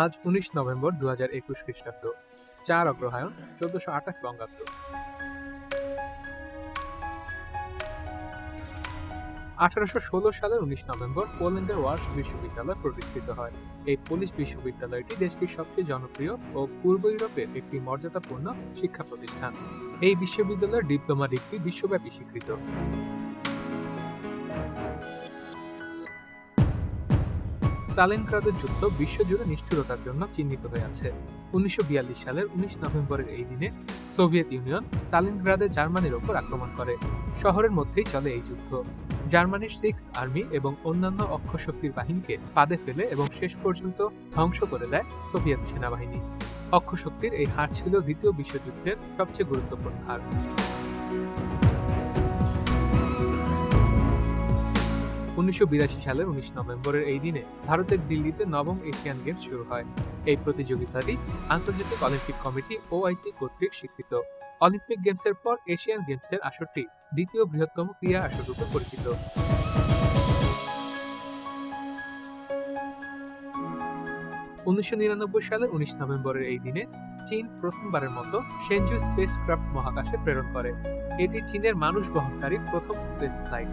আজ উনিশ নভেম্বর দু হাজার একুশ খ্রিস্টাব্দ। চার অগ্রহায়ণ চোদ্দশো আঠাশ বঙ্গাব্দ। আঠারোশো ষোলো সালের উনিশ নভেম্বর পোল্যান্ডের ওয়ার্স বিশ্ববিদ্যালয় প্রতিষ্ঠিত হয়। এই পোলিশ বিশ্ববিদ্যালয়টি দেশটির সবচেয়ে জনপ্রিয় ও পূর্ব ইউরোপের একটি মর্যাদাপূর্ণ শিক্ষা প্রতিষ্ঠান। এই বিশ্ববিদ্যালয়ের ডিপ্লোমা ডিগ্রি বিশ্বব্যাপী স্বীকৃত। স্টালিনগ্রাদের যুদ্ধ বিশ্বজুড়ে নিষ্ঠুরতার জন্য চিহ্নিত হয়ে আছে। উনিশশো বিয়াল্লিশ সালের উনিশ নভেম্বরের এই দিনে সোভিয়েত ইউনিয়ন স্টালিনগ্রাদে জার্মানির ওপর আক্রমণ করে। শহরের মধ্যেই চলে এই যুদ্ধ। জার্মানির সিক্স আর্মি এবং অন্যান্য অক্ষশক্তির বাহিনীকে পাদে ফেলে এবং শেষ পর্যন্ত ধ্বংস করে দেয় সোভিয়েত সেনাবাহিনী। অক্ষশক্তির এই হার ছিল দ্বিতীয় বিশ্বযুদ্ধের সবচেয়ে গুরুত্বপূর্ণ হার। উনিশশো সালের উনিশ নভেম্বরের এই দিনে ভারতের দিল্লিতে নবম এশিয়ান গেমস শুরু হয়। এই প্রতিযোগিতাটি আন্তর্জাতিক অলিম্পিক কমিটি ওআইসি কর্তৃক স্বীকৃত। অলিম্পিক গেমসের পর এশিয়ান গেমসের আসরটি দ্বিতীয় বৃহত্তম ক্রীড়া আসর রূপে পরিচিত। উনিশশো নিরানব্বই সালের উনিশ নভেম্বরের এই দিনে চীন প্রথমবারের মতো সেনজু স্পেস ক্রাফট মহাকাশে প্রেরণ করে। এটি চীনের মানুষ বহনকারী প্রথম স্পেস ফ্লাইট।